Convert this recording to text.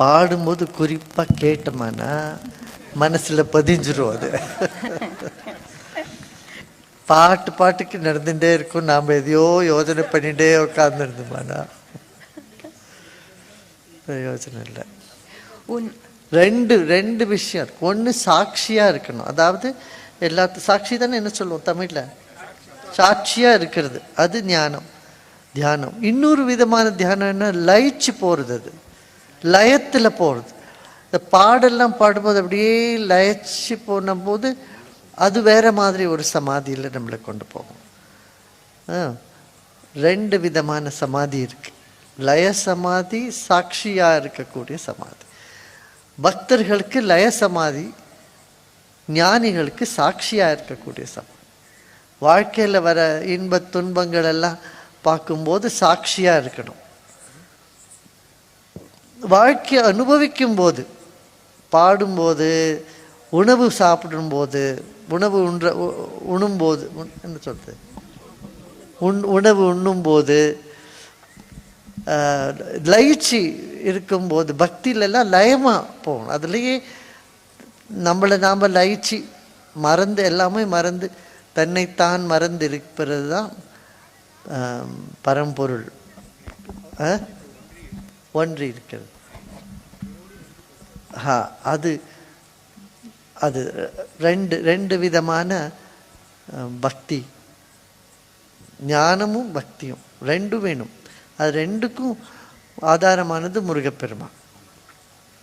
பாடும்போது குறிப்பாக கேட்டோமானா மனசில் பதிஞ்சிரும் அது. பாட்டு பாட்டுக்கு நடந்துட்டே இருக்கும். நாம் எதையோ யோசனை பண்ணிட்டே உட்காந்துருந்தோமானா பிரயோஜனம் இல்லை. உன் ரெண்டு ரெண்டு விஷயம். இருக்கு ஒன்று சாட்சியாக இருக்கணும். அதாவது எல்லாத்து சாட்சி தானே என்ன சொல்லுவோம் தமிழில்? சாட்சியாக இருக்கிறது. அது ஞானம். தியானம். இன்னொரு விதமான தியானம் என்ன லயிச்சு போகிறது அது. லயத்தில் போகிறது இந்த பாடெல்லாம் பாடும்போது அப்படியே லயச்சு போனபோது அது வேற மாதிரி ஒரு சமாதியில் நம்மளை கொண்டு போகும். ஆ, ரெண்டு விதமான சமாதி இருக்குது லய சமாதி சாட்சியாக இருக்கக்கூடிய சமாதி. பக்தர்களுக்கு லய சமாதி ஞானிகளுக்கு சாட்சியாக இருக்கக்கூடிய சமாதி. வாழ்க்கையில் வர இன்ப துன்பங்கள் எல்லாம் பார்க்கும்போது சாட்சியாக இருக்கணும். வாழ்க்கையை அனுபவிக்கும் போது பாடும்போது உணவு சாப்பிடும்போது உணவு உண்ற உ- உண்ணும்போது உண்- என்ன சொல்கிறது உண் உணவு உண்ணும்போது லயிற்சி லயிச்சு இருக்கும்போது பக்தியிலெல்லாம் லயமாக போகணும். அதுலேயே நம்மளை நாம் லயிச்சு மறந்து எல்லாமே மறந்து தன்னைத்தான் மறந்து இருக்கிறது தான் பரம்பொருள். ஒன்று ஒன்றி இருக்கிறது அது அது ரெண்டு ரெண்டு விதமான பக்தி. ஞானமும் பக்தியும். ரெண்டும் வேணும். அது ரெண்டுக்கும் ஆதாரமானது முருகப்பெருமான்.